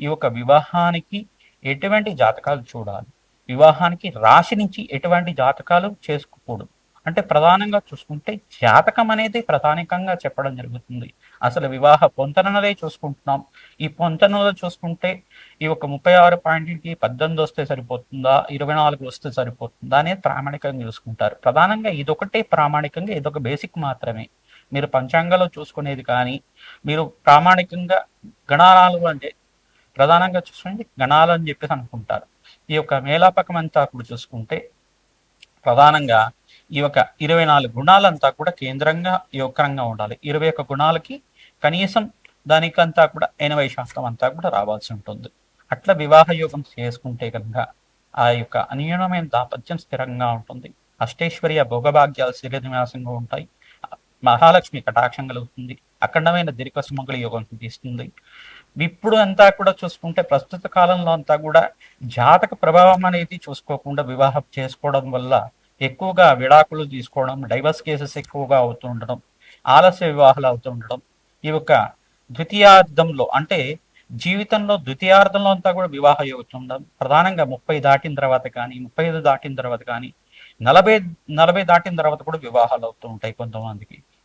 ఈ యొక్క వివాహానికి ఎటువంటి జాతకాలు చూడాలి? వివాహానికి రాశి నుంచి ఎటువంటి జాతకాలు చేసుకోకూడదు? అంటే ప్రధానంగా చూసుకుంటే జాతకం అనేది ప్రధానికంగా చెప్పడం జరుగుతుంది. అసలు వివాహ పొంతనలే చూసుకుంటున్నాం. ఈ పొంతనలో చూసుకుంటే ఈ ఒక ముప్పై ఆరు పాయింట్కి పద్దెనిమిది వస్తే సరిపోతుందా? ఇరవై నాలుగు వస్తే సరిపోతుందా? అనేది ప్రామాణికంగా చూసుకుంటారు. ప్రధానంగా ఇదొకటే ప్రామాణికంగా ఇదొక బేసిక్ మాత్రమే. మీరు పంచాంగంలో చూసుకునేది కానీ మీరు ప్రామాణికంగా గణాలు అంటే ప్రధానంగా చూసుకుంటే గణాలు అని చెప్పేసి అనుకుంటారు. ఈ యొక్క మేలాపకం అంతా కూడా చూసుకుంటే ప్రధానంగా ఈ యొక్క ఇరవై నాలుగు గుణాలంతా కూడా కేంద్రంగా యోగకరంగా ఉండాలి. ఇరవై ఒక్క గుణాలకి కనీసం దానికంతా కూడా ఎనభై శాతం అంతా కూడా రావాల్సి ఉంటుంది. అట్లా వివాహ యోగం చేసుకుంటే కనుక ఆ యొక్క అన్యూనమైన దాపత్యం స్థిరంగా ఉంటుంది. అష్టేశ్వర్య భోగభాగ్యాలు స్థిరనివాసంగా ఉంటాయి. మహాలక్ష్మి కటాక్షం కలుగుతుంది. అఖండమైన దీర్ఘ సుమంగళ యోగం తీస్తుంది ఇప్పుడు అంతా కూడా చూసుకుంటే ప్రస్తుత కాలంలో అంతా కూడా జాతక ప్రభావం అనేది చూసుకోకుండా వివాహం చేసుకోవడం వల్ల ఎక్కువగా విడాకులు తీసుకోవడం డైవర్స్ కేసెస్ ఎక్కువగా అవుతూ ఉండడం ఆలస్య వివాహాలు అవుతూ ఉండడం ఈ యొక్క ద్వితీయార్థంలో అంటే జీవితంలో ద్వితీయార్థంలో అంతా కూడా వివాహ ఉండడం ప్రధానంగా ముప్పై దాటిన తర్వాత కానీ ముప్పై ఐదు దాటిన తర్వాత కానీ నలభై నలభై దాటిన తర్వాత కూడా వివాహాలు అవుతూ ఉంటాయి కొంతమందికి.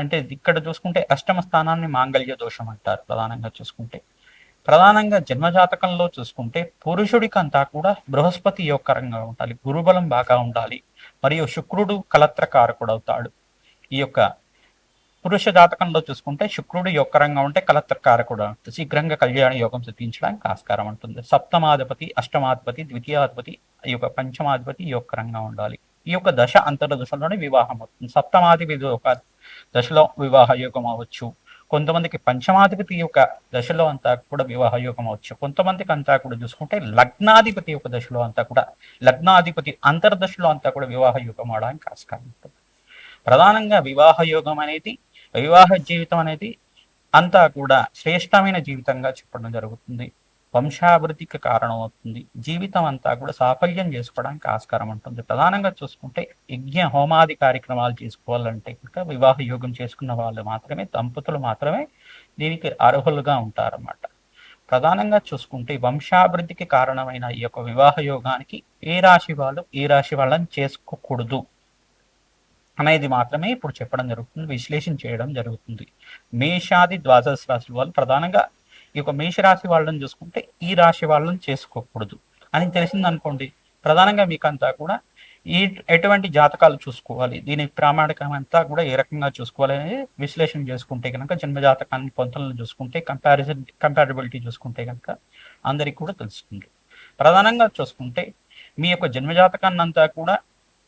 అంటే ఇక్కడ చూసుకుంటే అష్టమ స్థానాన్ని మాంగళ్య దోషం అంటారు ప్రధానంగా చూసుకుంటే. ప్రధానంగా జన్మజాతకంలో చూసుకుంటే పురుషుడికి అంతా కూడా బృహస్పతి యోగకరంగా ఉండాలి గురుబలం బాగా ఉండాలి మరియు శుక్రుడు కలత్రకారకుడు అవుతాడు ఈ యొక్క పురుష జాతకంలో చూసుకుంటే శుక్రుడు యొక్కరంగా ఉంటే కలత్రకారకుడు శీఘ్రంగా కళ్యాణ యోగం సిద్ధించడానికి ఆస్కారం ఉంటుంది. సప్తమాధిపతి అష్టమాధిపతి ద్వితీయాధిపతి ఈ యొక్క పంచమాధిపతి యొక్కరంగా ఉండాలి. ఈ యొక్క దశ అంతర దశలోనే వివాహం అవుతుంది. సప్తమాధిపతి ఒక దశలో వివాహ యోగం అవ్వచ్చు కొంతమందికి పంచమాధిపతి యొక్క దశలో అంతా కూడా వివాహ యోగం అవచ్చు కొంతమందికి అంతా కూడా చూసుకుంటే లగ్నాధిపతి యొక్క దశలో అంతా కూడా లగ్నాధిపతి అంతర్దశలో అంతా కూడా వివాహ యోగం అవడానికి ఆస్కారం ఉంటుంది. ప్రధానంగా వివాహ యోగం అనేది వివాహ జీవితం అనేది అంతా కూడా శ్రేష్టమైన జీవితంగా చెప్పడం జరుగుతుంది. వంశాభివృద్ధికి కారణం అవుతుంది జీవితం అంతా కూడా సాఫల్యం చేసుకోవడానికి ఆస్కారం ఉంటుంది. ప్రధానంగా చూసుకుంటే యజ్ఞ హోమాది కార్యక్రమాలు చేసుకోవాలంటే కనుక వివాహ యోగం చేసుకున్న వాళ్ళు మాత్రమే దంపతులు మాత్రమే దీనికి అర్హులుగా ఉంటారన్నమాట. ప్రధానంగా చూసుకుంటే వంశాభివృద్ధికి కారణమైన ఈ యొక్క వివాహ యోగానికి ఏ రాశి వాళ్ళు ఏ రాశి వాళ్ళని చేసుకోకూడదు అనేది మాత్రమే ఇప్పుడు చెప్పడం జరుగుతుంది విశ్లేషణ చేయడం జరుగుతుంది. మేషాది ద్వాదశ రాశుల వాళ్ళు ప్రధానంగా ఈ యొక్క మేషరాశి వాళ్ళని చూసుకుంటే ఈ రాశి వాళ్ళని చేసుకోకూడదు. అని తెలిసింది అనుకోండి ప్రధానంగా మీకు అంతా కూడా ఈ ఎటువంటి జాతకాలు చూసుకోవాలి దీని ప్రామాణికం అంతా కూడా ఏ రకంగా చూసుకోవాలి అనేది విశ్లేషణ చేసుకుంటే కనుక జన్మ జాతకాన్ని పొంతలను చూసుకుంటే కంపారిజన్ కంపారిబిలిటీ చూసుకుంటే కనుక అందరికి కూడా తెలుస్తుంది. ప్రధానంగా చూసుకుంటే మీ యొక్క జన్మ జాతకాన్ని అంతా కూడా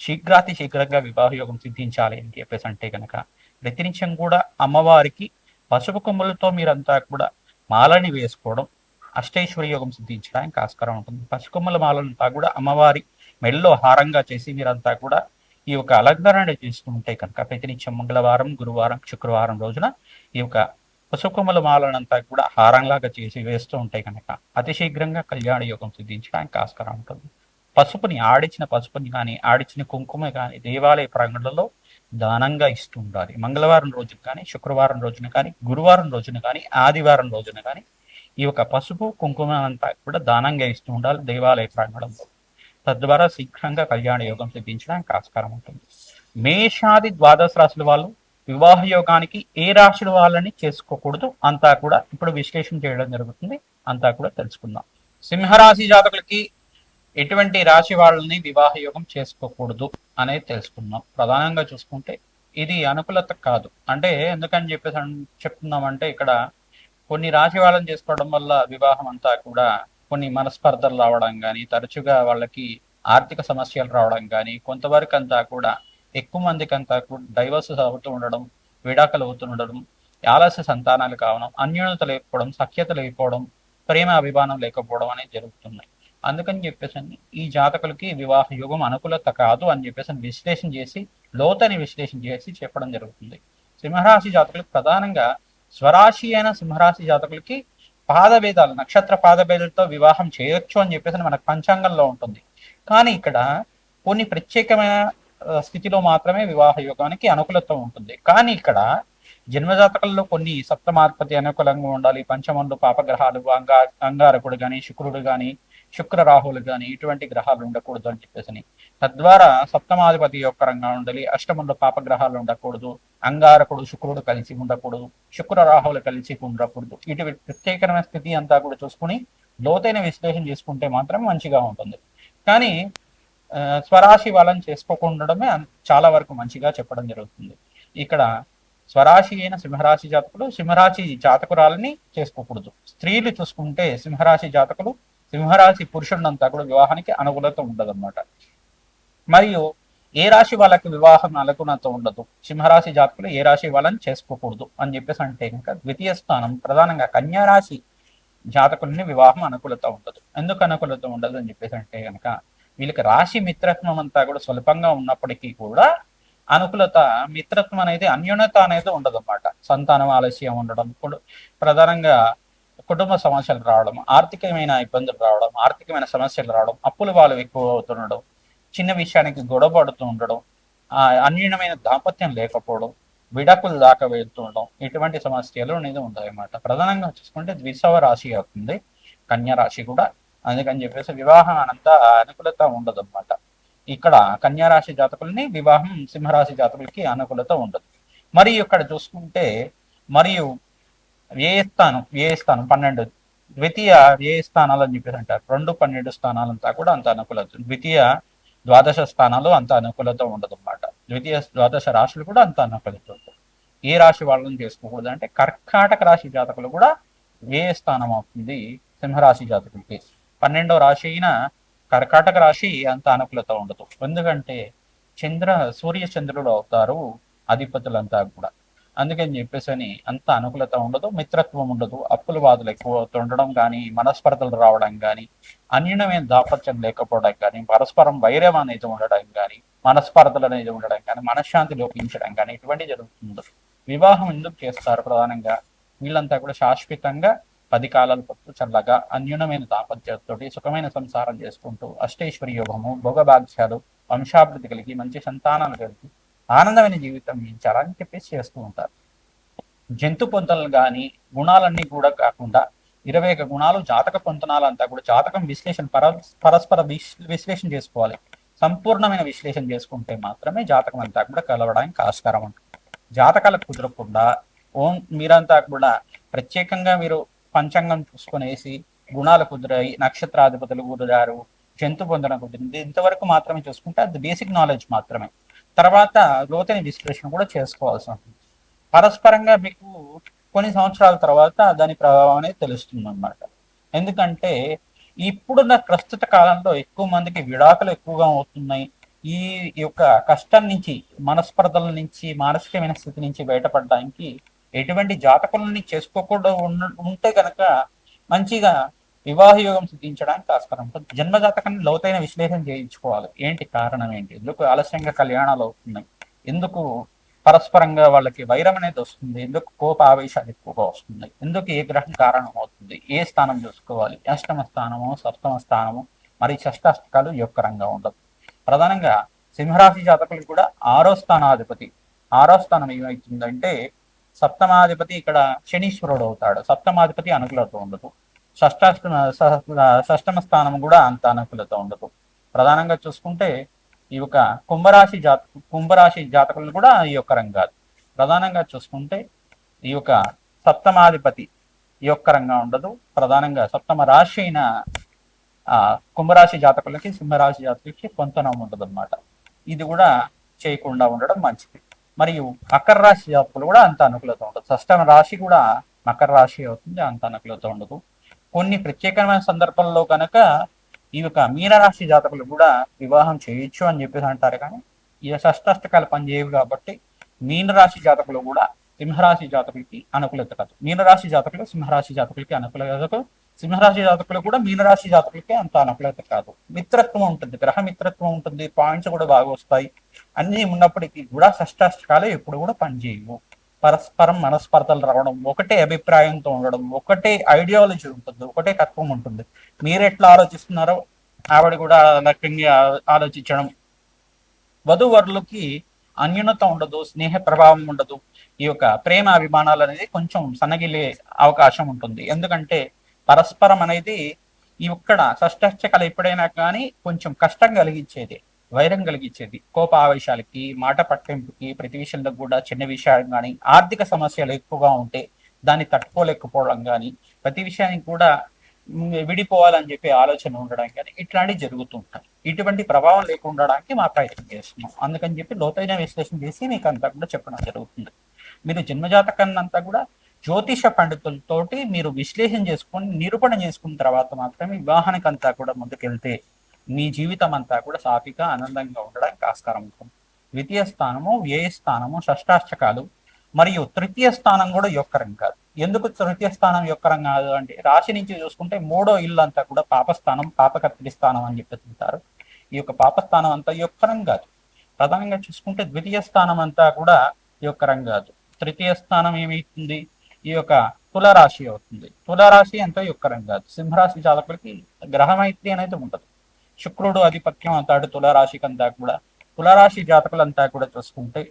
శీఘ్రాతి శీఘ్రంగా వివాహ యోగం సిద్ధించాలి అని చెప్పేసి అంటే కనుక ప్రతినిత్యం కూడా అమ్మవారికి పసుపు కొమ్ములతో మీరంతా కూడా మాలని వేసుకోవడం అష్టైశ్వర్య యోగం సిద్ధించడానికి ఆస్కారం ఉంటుంది. పసుకొమ్మల మాలంతా కూడా అమ్మవారి మెడలో హారంగా చేసి మీరంతా కూడా ఈ యొక్క అలంకరణ చేసుకుంటే కనుక ప్రతినిత్యం మంగళవారం గురువారం శుక్రవారం రోజున ఈ యొక్క పసుకొమ్మల మాలనంతా కూడా హారంలాగా చేసి వేస్తూ ఉంటే కనుక అతి శీఘ్రంగా కళ్యాణ యోగం సిద్ధించడానికి ఆస్కారం ఉంటుంది. పసుపుని ఆడిచిన పసుపుని కానీ ఆడిచిన కుంకుమ కానీ దేవాలయ ప్రాంగణంలో దానంగా ఇస్తూ ఉండాలి మంగళవారం రోజున కానీ శుక్రవారం రోజున కానీ గురువారం రోజున కానీ ఆదివారం రోజున కానీ ఈ యొక్క పసుపు కుంకుమ అంతా కూడా దానంగా ఇస్తూ ఉండాలి దేవాలయ ప్రాంగణంలో. తద్వారా శీఘ్రంగా కళ్యాణ యోగం సిద్ధించడానికి ఆస్కారం ఉంటుంది. మేషాది ద్వాదశ రాశుల వాళ్ళు వివాహ యోగానికి ఏ రాశుల వాళ్ళని చేసుకోకూడదు అంతా కూడా ఇప్పుడు విశ్లేషణ చేయడం జరుగుతుంది. అంతా కూడా తెలుసుకుందాం. సింహరాశి జాతకులకి ఎటువంటి రాశి వాళ్ళని వివాహ యోగం చేసుకోకూడదు అనేది తెలుసుకుందాం. ప్రధానంగా చూసుకుంటే ఇది అనుకూలత కాదు. అంటే ఎందుకని చెప్పేసి చెప్తున్నామంటే ఇక్కడ కొన్ని రాశి వాళ్ళని చేసుకోవడం వల్ల వివాహం అంతా కూడా కొన్ని మనస్పర్ధలు రావడం కానీ తరచుగా వాళ్ళకి ఆర్థిక సమస్యలు రావడం కానీ కొంతవరకు అంతా కూడా ఎక్కువ మందికి అంతా కూడా డైవర్సెస్ అవుతూ ఉండడం విడాకలు అవుతూ ఉండడం ఆలస్య సంతానాలు కావడం అన్యోన్యత లేకపోవడం సఖ్యత లేకపోవడం ప్రేమ అభిమానం లేకపోవడం అనేది జరుగుతున్నాయి. అందుకని చెప్పేసి ఈ జాతకులకి వివాహ యోగం అనుకూలత కాదు అని చెప్పేసి విశ్లేషణ చేసి లోతని విశ్లేషణ చేసి చెప్పడం జరుగుతుంది. సింహరాశి జాతకులకు ప్రధానంగా స్వరాశి అయిన సింహరాశి జాతకులకి పాదభేదాలు నక్షత్ర పాదభేదాలతో వివాహం చేయొచ్చు అని చెప్పేసి మనకు పంచాంగంలో ఉంటుంది. కానీ ఇక్కడ కొన్ని ప్రత్యేకమైన స్థితిలో మాత్రమే వివాహ యోగానికి అనుకూలత ఉంటుంది. కానీ ఇక్కడ జన్మజాతకంలో కొన్ని సప్తమాధిపతి అనుకూలంగా ఉండాలి. పంచమంలో పాపగ్రహాలు అంగా అంగారకుడు కానీ శుక్రుడు కానీ శుక్ర రాహులు కానీ ఇటువంటి గ్రహాలు ఉండకూడదు అని చెప్పేసి తద్వారా సప్తమాధిపతి యొక్క రంగా ఉండాలి అష్టమంలో పాపగ్రహాలు ఉండకూడదు అంగారకుడు శుక్రుడు కలిసి ఉండకూడదు శుక్ర రాహులు కలిసి ఉండకూడదు. ఇటువంటి ప్రత్యేకమైన స్థితి అంతా కూడా చూసుకుని లోతైన విశ్లేషణ చేసుకుంటే మాత్రం మంచిగా ఉంటుంది. కానీ స్వరాశి వాళ్ళని చేసుకోకుండడమే చాలా వరకు మంచిగా చెప్పడం జరుగుతుంది. ఇక్కడ స్వరాశి అయిన సింహరాశి జాతకులు సింహరాశి జాతకురాలని చేసుకోకూడదు. స్త్రీలు చూసుకుంటే సింహరాశి జాతకులు సింహరాశి పురుషుడినంతా కూడా వివాహానికి అనుకూలత ఉండదన్నమాట. మరియు ఏ రాశి వాళ్ళకి వివాహం అనుకూలత ఉండదు? సింహరాశి జాతకులు ఏ రాశి వాళ్ళని చేసుకోకూడదు అని చెప్పేసి అంటే ఇంకా ద్వితీయ స్థానం ప్రధానంగా కన్యా రాశి జాతకుల్ని వివాహం అనుకూలత ఉండదు. ఎందుకు అనుకూలత ఉండదు అని చెప్పేసి అంటే కనుక వీళ్ళకి రాశి మిత్రత్వం అంతా కూడా స్వల్పంగా ఉన్నప్పటికీ కూడా అనుకూలత మిత్రత్వం అనేది అన్యోన్యత అనేది ఉండదు అన్నమాట సంతానం ఆలస్యం ఉండడం ప్రధానంగా కుటుంబ సమస్యలు రావడం ఆర్థికమైన ఇబ్బందులు రావడం ఆర్థికమైన సమస్యలు రావడం అప్పుల వాళ్ళు ఎక్కువ అవుతుండడం చిన్న విషయానికి గొడవపడుతూ ఉండడం ఆ అన్యూనమైన దాంపత్యం లేకపోవడం విడాకులు దాకా వెళ్తుండడం ఇటువంటి సమస్యలు అనేది ఉంటాయన్నమాట. ప్రధానంగా చూసుకుంటే ద్విసవ రాశి అవుతుంది కన్యా రాశి కూడా. అందుకని చెప్పేసి వివాహం అనంత అనుకూలత ఉండదు అనమాట ఇక్కడ కన్యా రాశి జాతకులని వివాహం సింహరాశి జాతకులకి అనుకూలత ఉండదు. మరియు ఇక్కడ చూసుకుంటే మరియు ఏ స్థానం ఏ స్థానం పన్నెండు ద్వితీయ ఏ స్థానాలు అని చెప్పేసి అంటారు. రెండు పన్నెండు స్థానాలంతా కూడా అంత అనుకూలత ద్వితీయ ద్వాదశ స్థానాలు అంత అనుకూలత ఉండదు అన్నమాట ద్వితీయ ద్వాదశ రాశులు కూడా అంత అనుకూలత ఉంటుంది ఏ రాశి వాళ్ళని చేసుకోకూడదు అంటే కర్కాటక రాశి జాతకులు కూడా ఏ స్థానం అవుతుంది? సింహరాశి జాతకులకి. పన్నెండో రాశి అయిన కర్కాటక రాశి అంత అనుకూలత ఉండదు. ఎందుకంటే చంద్ర సూర్య చంద్రులు అవుతారు అధిపతులంతా కూడా. అందుకని చెప్పేసి అని అంత అనుకూలత ఉండదు మిత్రత్వం ఉండదు అప్పుల బాధలు ఎక్కువ ఉండడం కానీ మనస్పర్ధలు రావడం కానీ అన్యూనమైన దాపత్యం లేకపోవడం కానీ పరస్పరం వైరం అనేది ఉండడం కానీ మనస్పర్ధలు అనేది ఉండడం కానీ మనశ్శాంతి లోపించడం కానీ ఇటువంటి జరుగుతుంది వివాహం ఎందుకు చేస్తారు ప్రధానంగా? వీళ్ళంతా కూడా శాశ్వతంగా పది కాలాల పట్టు చల్లగా అన్యూనమైన దాంపత్యంతో సుఖమైన సంసారం చేసుకుంటూ అష్టేశ్వరి యోగము భోగభాగ్యాలు వంశాభివృద్ధి కలిగి మంచి సంతానాలు కలిగి ఆనందమైన జీవితం జీవించాలని చెప్పేసి చేస్తూ ఉంటారు. జంతు పొంతనలు కానీ గుణాలన్నీ కూడా కాకుండా ఇరవై ఒక గుణాలు జాతక పొంతనాలంతా కూడా జాతకం విశ్లేషణ పరస్పర విశ్లేషణ చేసుకోవాలి. సంపూర్ణమైన విశ్లేషణ చేసుకుంటే మాత్రమే జాతకం అంతా కూడా కలవడానికి ఆస్కారం ఉంటుంది. జాతకాలకు కుదరకుండా ఓం మీరంతా కూడా ప్రత్యేకంగా మీరు పంచాంగం చూసుకునేసి గుణాలు కుదిరాయి నక్షత్రాధిపతులు కుదిరారు జంతు పొందడం కుదిరింది ఇంతవరకు మాత్రమే చూసుకుంటే అది బేసిక్ నాలెడ్జ్ మాత్రమే. తర్వాత లోతైన విశ్లేషణ కూడా చేసుకోవాల్సి ఉంటుంది. పరస్పరంగా మీకు కొన్ని సంవత్సరాల తర్వాత దాని ప్రభావం అనేది తెలుస్తుంది అనమాట ఎందుకంటే ఇప్పుడున్న ప్రస్తుత కాలంలో ఎక్కువ మందికి విడాకులు ఎక్కువగా అవుతున్నాయి. ఈ యొక్క కష్టం నుంచి మనస్పర్ధల నుంచి మానసికమైన స్థితి నుంచి బయటపడడానికి ఎటువంటి జాతకులని చేసుకోకుండా ఉంటే కనుక మంచిగా వివాహ యోగం సిద్ధించడానికి ఆస్కారం ఉంటుంది జన్మ జాతకాన్ని లోతైన విశ్లేషణ చేయించుకోవాలి. ఏంటి కారణం ఏంటి? ఎందుకు ఆలస్యంగా కళ్యాణాలు అవుతున్నాయి? ఎందుకు పరస్పరంగా వాళ్ళకి వైరం అనేది వస్తుంది? ఎందుకు కోప ఆవేశాలు ఎక్కువగా వస్తుంది ఎందుకు ఏ గ్రహం కారణం అవుతుంది? ఏ స్థానం చూసుకోవాలి? అష్టమ స్థానము సప్తమ స్థానము మరి షష్టాష్టకాలు యొక్కరంగా ఉండదు. ప్రధానంగా సింహరాశి జాతకులు కూడా ఆరో స్థానాధిపతి. ఆరో స్థానం ఏమవుతుందంటే సప్తమాధిపతి ఇక్కడ శనీశ్వరుడు అవుతాడు. సప్తమాధిపతి అనుకూలత ఉండదు. షష్టాష్టమ షష్టమ స్థానం కూడా అంత అనుకూలత ఉండదు. ప్రధానంగా చూసుకుంటే ఈ యొక్క కుంభరాశి జాత కుంభరాశి జాతకులను కూడా ఈ యొక్క రంగాలు ప్రధానంగా చూసుకుంటే ఈ యొక్క సప్తమాధిపతి ఈ యొక్క రంగా ఉండదు. ప్రధానంగా సప్తమ రాశి అయిన ఆ కుంభరాశి జాతకులకి సింహరాశి జాతకులకి పొంతనం ఉండదు అనమాట ఇది కూడా చేయకుండా ఉండడం మంచిది. మరియు మకర రాశి జాతకులు కూడా అంత అనుకూలత ఉండదు. షష్టమ రాశి కూడా మకర రాశి అవుతుంది అంత అనుకూలత ఉండదు. కొన్ని ప్రత్యేకమైన సందర్భంలో కనుక ఈ యొక్క మీనరాశి జాతకులు కూడా వివాహం చేయొచ్చు అని చెప్పేసి అంటారు. కానీ ఈ షష్టాష్టకాలు పనిచేయవు కాబట్టి మీనరాశి జాతకులు కూడా సింహరాశి జాతకులకి అనుకూలత కాదు. మీనరాశి జాతకులు సింహరాశి జాతకులకి అనుకూలత సింహరాశి జాతకులు కూడా మీనరాశి జాతకులకి అంత అనుకూలత కాదు. మిత్రత్వం ఉంటుంది గ్రహ మిత్రత్వం ఉంటుంది పాయింట్స్ కూడా బాగా వస్తాయి. అన్నీ ఉన్నప్పటికీ కూడా షష్టాష్టకాలు ఎప్పుడు కూడా పనిచేయవు. పరస్పరం మనస్పర్ధలు రావడం ఒకటే అభిప్రాయంతో ఉండడం ఒకటే ఐడియాలజీ ఉంటుంది ఒకటే తత్వం ఉంటుంది. మీరు ఎట్లా ఆలోచిస్తున్నారో ఆవిడ కూడా లక్ష్యంగా ఆలోచించడం. వధువరులకి అన్యూనత ఉండదు స్నేహ ప్రభావం ఉండదు. ఈ యొక్క ప్రేమ అభిమానాలు అనేది కొంచెం సన్నగిలే అవకాశం ఉంటుంది. ఎందుకంటే పరస్పరం అనేది ఈ ఇక్కడ షష్టకళ ఎప్పుడైనా కానీ కొంచెం కష్టం కలిగించేది. వైరం కలిగించేది కోప ఆవేశాలకి మాట పట్టింపుకి ప్రతి విషయంలో కూడా చిన్న విషయాలు కానీ ఆర్థిక సమస్యలు ఎక్కువగా ఉంటే దాన్ని తట్టుకోలేకపోవడం కానీ ప్రతి విషయానికి కూడా విడిపోవాలని చెప్పి ఆలోచన ఉండడం కానీ ఇట్లాంటివి జరుగుతుంటాయి ఇటువంటి ప్రభావం లేకుండా ఉండడానికి మా ప్రయత్నం చేస్తున్నాం. అందుకని చెప్పి లోతైన విశ్లేషణ చేసి మీకు అంతా కూడా చెప్పడం జరుగుతుంది. మీరు జన్మజాతకాన్ని అంతా కూడా జ్యోతిష పండితులతోటి మీరు విశ్లేషణ చేసుకొని నిరూపణ చేసుకున్న తర్వాత మాత్రమే వివాహానికి అంతా కూడా ముందుకెళ్తే మీ జీవితం అంతా కూడా సాఫీగా ఆనందంగా ఉండడానికి ఆస్కారం ఉంటుంది. ద్వితీయ స్థానము వ్యయ స్థానము షష్టాష్టకాలు మరియు తృతీయ స్థానం కూడా యొక్క రంగు కాదు. ఎందుకు తృతీయ స్థానం యొక్క రంగు కాదు అంటే రాశి నుంచి చూసుకుంటే మూడో ఇల్లు అంతా కూడా పాపస్థానం పాపకర్తడి స్థానం అని చెప్పేస్తుంటారు ఈ యొక్క పాపస్థానం అంతా యొక్క రంగు కాదు. ప్రధానంగా చూసుకుంటే ద్వితీయ స్థానం అంతా కూడా యొక్క రంగు కాదు. తృతీయ స్థానం ఏమైతుంది? ఈ యొక్క తులరాశి అవుతుంది. తులరాశి యొక్క రంగు కాదు. సింహరాశి జాతకులకి గ్రహమైత్రి అనేది ఉంటుంది శుక్రుడు ఆధిపత్యం అంతాడు తులరాశికి అంతా కూడా. తులరాశి జాతకులంతా కూడా చూసుకుంటే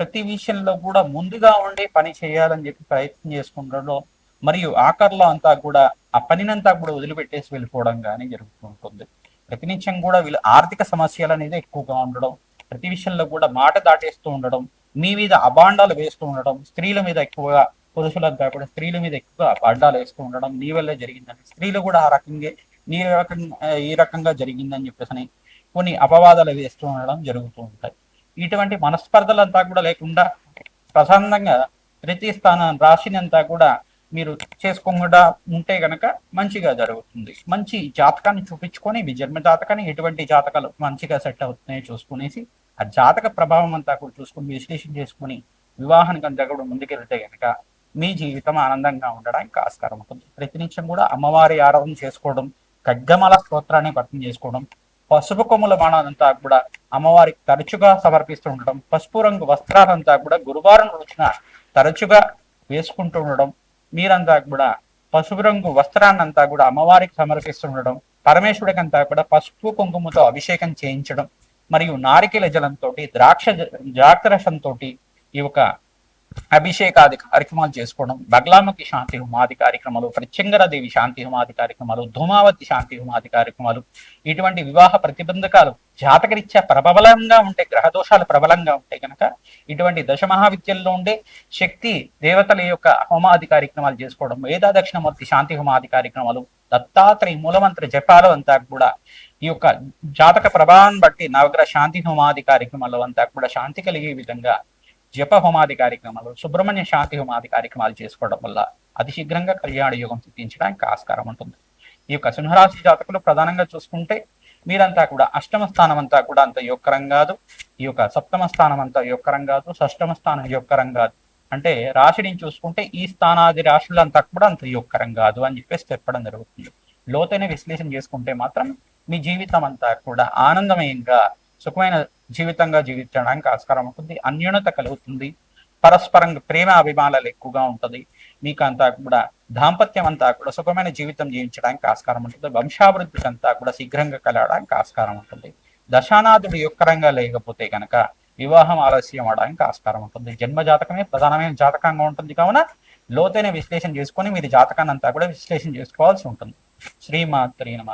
ప్రతి విషయంలో కూడా ముందుగా ఉండి పని చేయాలని చెప్పి ప్రయత్నం చేసుకుంటూ మరియు ఆఖరిలో అంతా కూడా ఆ పనినంతా కూడా వదిలిపెట్టేసి వెళ్ళిపోవడం కానీ జరుగుతూ ఉంటుంది ప్రతినిత్యం కూడా వీళ్ళు ఆర్థిక సమస్యలు అనేది ఎక్కువగా ఉండడం ప్రతి విషయంలో కూడా మాట దాటేస్తూ ఉండడం మీ మీద అబాండాలు వేస్తూ ఉండడం స్త్రీల మీద ఎక్కువగా పురుషులంతా కూడా స్త్రీల మీద ఎక్కువగా అడ్డాలు వేస్తూ ఉండడం నీ వల్లే జరిగిందని స్త్రీలు కూడా ఆ రకంగా ఈ రకంగా ఈ రకంగా జరిగిందని చెప్పేసి కొన్ని అపవాదాలు వేస్తూ ఉండడం జరుగుతూ ఉంటాయి. ఇటువంటి మనస్పర్ధలంతా కూడా లేకుండా ప్రశాంతంగా ప్రతి స్థానం రాశిని అంతా కూడా మీరు చేసుకోకుండా ఉంటే గనక మంచిగా జరుగుతుంది. మంచి జాతకాన్ని చూపించుకొని మీ జన్మ జాతకాన్ని ఎటువంటి జాతకాలు మంచిగా సెట్ అవుతున్నాయో చూసుకునేసి ఆ జాతక ప్రభావం అంతా కూడా చూసుకుని విశ్లేషణ చేసుకుని వివాహానికి అంతా కూడా ముందుకెళ్తే గనక మీ జీవితం ఆనందంగా ఉండడానికి ఆస్కారం ఉంటుంది. ప్రతినిత్యం కూడా అమ్మవారి ఆరాధన చేసుకోవడం ఖడ్గమల స్తోత్రాన్ని పఠనం చేసుకోవడం పసుపు కొమ్ముల బాణాలంతా కూడా అమ్మవారికి తరచుగా సమర్పిస్తూ ఉండడం పసుపు రంగు వస్త్రాలంతా కూడా గురువారం రోజున తరచుగా వేసుకుంటూ ఉండడం మీరంతా కూడా పసుపు రంగు వస్త్రాన్నంతా కూడా అమ్మవారికి సమర్పిస్తుండడం పరమేశ్వరుడికి అంతా కూడా పసుపు కుంకుమతో అభిషేకం చేయించడం మరియు నారికెల జలంతో ద్రాక్ష జాగ్రత్తంతో ఈ యొక్క అభిషేకాది కార్యక్రమాలు చేసుకోవడం బగ్లాముఖి శాంతి హోమాది కార్యక్రమాలు ప్రత్యంగరదేవి శాంతి హోమాది కార్యక్రమాలు ధూమావతి శాంతి హోమాది కార్యక్రమాలు ఇటువంటి వివాహ ప్రతిబంధకాలు జాతకరీత్యా ప్రబలంగా ఉంటే గ్రహదోషాలు ప్రబలంగా ఉంటే కనుక ఇటువంటి దశ మహావిద్యల్లో ఉండే శక్తి దేవతల యొక్క హోమాది కార్యక్రమాలు చేసుకోవడం వేదా దక్షిణమూర్తి శాంతి హోమాది కార్యక్రమాలు దత్తాత్రేయ మూలమంత్ర జపాలు అంతా కూడా ఈ యొక్క జాతక ప్రభావాన్ని బట్టి నవగ్రహ శాంతి హోమాది కార్యక్రమాలు అంతా కూడా శాంతి కలిగే విధంగా జప హోమాది కార్యక్రమాలు సుబ్రహ్మణ్య శాంతి హోమాది కార్యక్రమాలు చేసుకోవడం వల్ల అతి శీఘ్రంగా కళ్యాణ యోగం సిద్ధించడానికి ఆస్కారం ఉంటుంది. ఈ యొక్క సింహరాశి జాతకులు ప్రధానంగా చూసుకుంటే మీరంతా కూడా అష్టమ స్థానం అంతా కూడా అంత యొక్కరం కాదు. ఈ యొక్క సప్తమ స్థానం అంతా యొక్కరం కాదు. షష్టమ స్థానం యొక్కరం కాదు. అంటే రాశిని చూసుకుంటే ఈ స్థానాది రాశులంతా కూడా అంత యొక్కరం కాదు అని చెప్పేసి చెప్పడం జరుగుతుంది. లోతైన విశ్లేషణ చేసుకుంటే మాత్రం మీ జీవితం అంతా కూడా ఆనందమయంగా సుఖమైన జీవితంగా జీవించడానికి ఆస్కారం ఉంటుంది అన్యూనత కలుగుతుంది పరస్పరంగా ప్రేమ అభిమానాలు ఎక్కువగా ఉంటుంది మీకు అంతా కూడా దాంపత్యం అంతా కూడా సుఖమైన జీవితం జీవించడానికి ఆస్కారం ఉంటుంది వంశాభివృద్ధికి అంతా కూడా శీఘ్రంగా కలగడానికి ఆస్కారం ఉంటుంది. దశానాథుడు యొక్కరంగా లేకపోతే కనుక వివాహం ఆలస్యం అవడానికి ఆస్కారం ఉంటుంది. జన్మ జాతకమే ప్రధానమైన జాతకంగా ఉంటుంది. కావున లోతైన విశ్లేషణ చేసుకొని మీరు జాతకాన్ని అంతా కూడా విశ్లేషణ చేసుకోవాల్సి ఉంటుంది. శ్రీమాత్రి నమ.